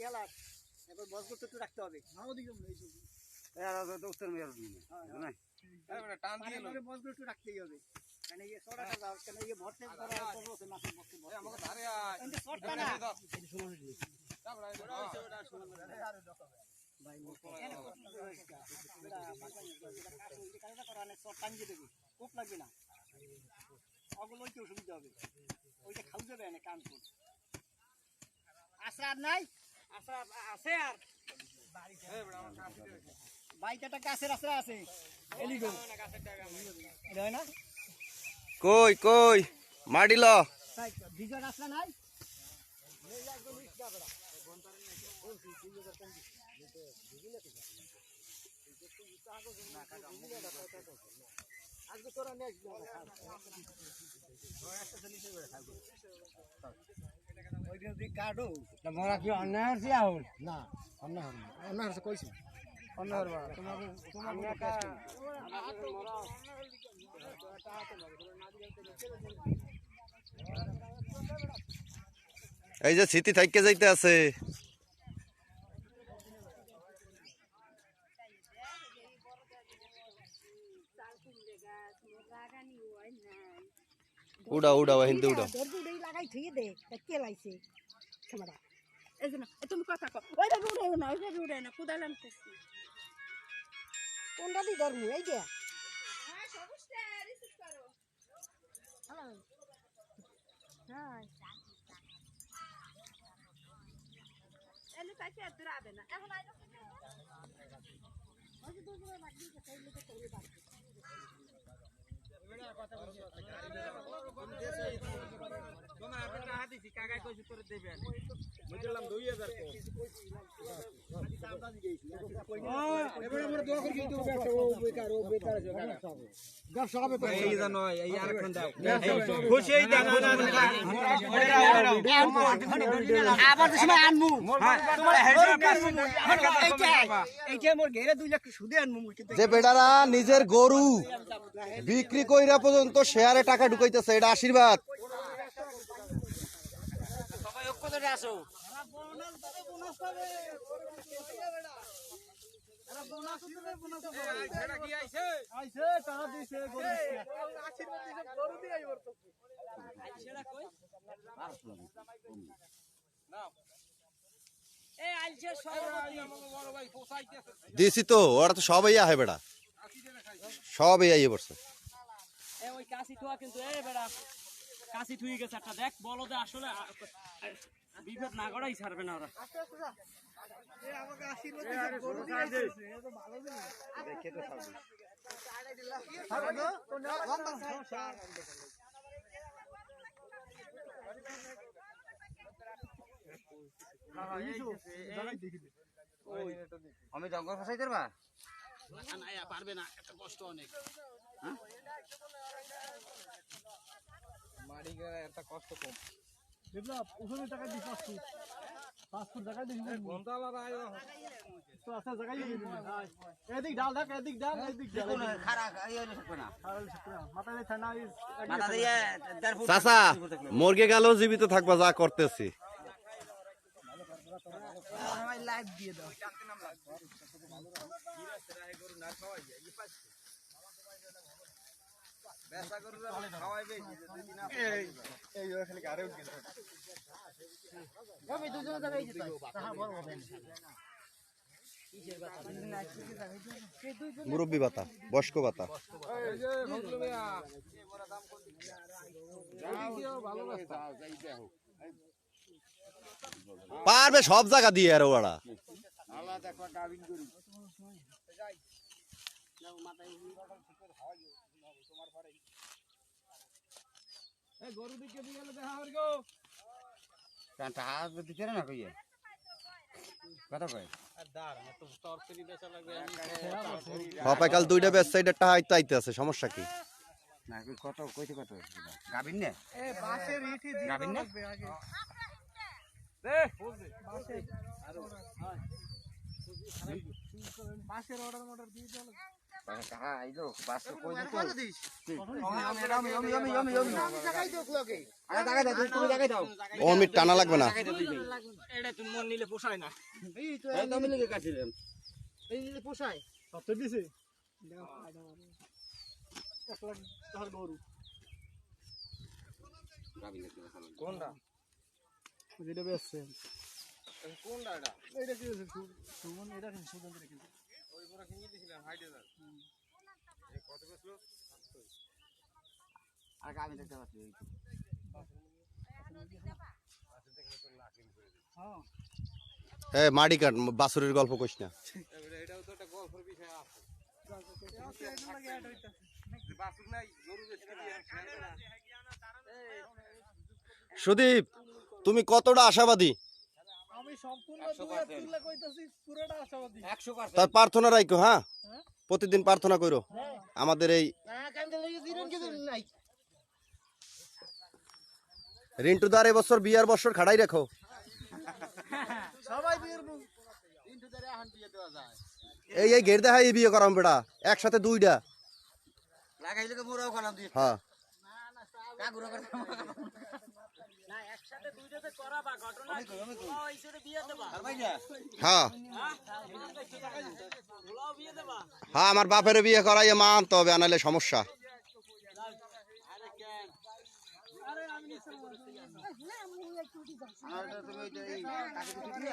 মাটি হালার এবার একটু রাখতে হবে। পানি পরে বস একটু রাখতেই হবে। কারণ এই সরাটা যাও কেন এই ভরতে করা আছে মাছের বসতে ভরতে সরটা না। ভাই এনে করতে হবে এটা মাথা নিয়ে যাবে, এটা কাজ ওই যে কাজটা করা অনেক শর্ট টাইম দিয়ে দেবে। কোপ লাগবে না। ওগুলো হবে। ওইটা খাও যাবে কান করে আশা নাই? আছে আর? বাইকটা গাছের আশা আছে। এলিগো এটা হয় না? কই কই? মাডিল তাই ভিজুয়াল আসলা নাই? তোমরা কি অন্যায় হচ্ছে আহুল না অন্যায় হবে অন্যায় হচ্ছে কইছি অন্যায় হবে তোমার এই যে স্মৃতি থাইকে যাইতে আছে। উড়া উড়া হিন্দু উড়া। দরজুড়েই লাগাই থুয়ে দে তা কে লাইছে? ক্যামেরা এই যে না এ তুমি কথা কও। ওই ভাবে উড়ে না ওই ভাবে উড়ে না কুদালাম করছি কোনটা দি ধরমু এই যে? হ্যালো হাই এনে কাছে দূরাবে না। এখন আইলো ওই তো সময় আনমু তোমার এইটা মোর ঘেরে দুই লাখ বুঝলাম দুই হাজার নিজের গরু বিক্রি কইরা পর্যন্ত শেয়ারে টাকা ঢুকাইতেছে এটা আশীর্বাদ। দিছি তো ওরা তো সবাই আহে বেড়া। সবাই আইয়ে পড়ছে। ওই কাশি কিন্তু এ বেড়া। কাশি থুই গেছে। একটা দেখ বলদে আসলে বিভেদ না করাই ছাড়বে না ওরা। আমি জঙ্গল ফসাই দেবা না, এ পারবে না একটা কষ্ট অনেক বিপ্লব ওখানে টাকা দিস পাঁচ ফুট পাঁচ ফুট টাকা দিস তো আচ্ছা জায়গায় এদিক ডাল দেখ এদিক ডাল এদিক ডাল খারা ইয়ে থাকবে না। মাথা দিয়ে থানা মাথা দিয়ে চাচা মর্গে গেলেও জীবিত থাকবা যা করতেছি। লাইভ দিয়ে দাও। মুরব্বী ভাতা বয়স্ক ভাতা। পারবে সব জায়গা দিয়ে আর ওরা। না কইয়ে? কাল দুইটা বেস সাইডের টাকা আইতে আইতে আছে সমস্যা কি? না কই কত কইতে কত? গাবিন নে? এ বাসের ইটি দিয়ে গাবিন না? লাগবে আগে। বাসের অর্ডার মর্ডার দিয়ে দাও অমিত টানা লাগবে না। এটা তুমি মন নিলে পোষায় না। কত দিছে এক লাখ ধর গরু কোনটা? কোনটা এটা? এটা কি সুমন এটা রেখেছে কিনে হাইটে দাও। কত বেচলো আর আমি দেখতে পাচ্ছি। ওই হ্যাঁ মাটি কাট বাসুরের গল্প কইস না। এটাও তো একটা গল্পের বিষয় আছে। বাসুক নাই গরু বেশি দিয়ে সুদীপ তুমি কতটা আশাবাদী? আমি সম্পূর্ণ একশো তুলে কইতাছি পুরোটা আশাবাদী। একশো পার্সেন্ট। তার প্রার্থনা রাখো হ্যাঁ? প্রতিদিন প্রার্থনা করো আমাদের এই রিন্টু দার এবছর বিয়ার বছর খাড়াই রাখো। সবাই বিয়ের মুখ এই এই গের দেখাই বিয়ে করাম বেটা একসাথে দুইটা। লাগাইলে মোরাও কালাম দিয়ে। হ্যাঁ। না একসাথে দুইটাতে করাবা ঘটনা কি? পোলাও হিসেবে বিয়ে দেবা। হ্যাঁ। বিয়ে দেবা। হ্যাঁ আমার বাপের বিয়ে করাই মা আনতে হবে আনালে সমস্যা। আরে